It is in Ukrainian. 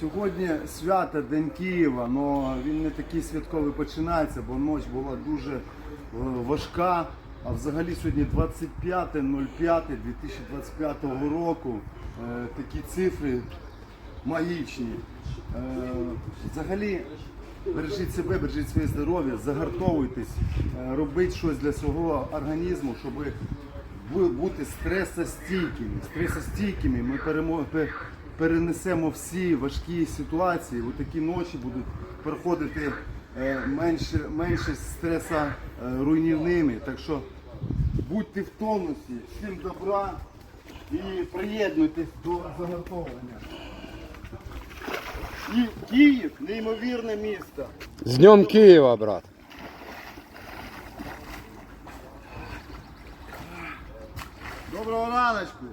Сьогодні свято День Києва, але він не такий святковий починається, бо ніч була дуже е, важка. А взагалі сьогодні 25.05.2025 року. Е, Такі цифри магічні. Е, Взагалі, бережіть себе, бережіть своє здоров'я, загартовуйтесь, робіть щось для свого організму, щоб бути стресостійкими. Стресостійкими ми перемо- пе- перенесемо всі важкі ситуації. У такі ночі будуть проходити е, менше, менше стреса е, руйнівними. Так що будьте в тонусі, всім добра і приєднуйтесь до загартовування. І Київ неймовірне місто. З Днем Києва, брат. Доброго раночку.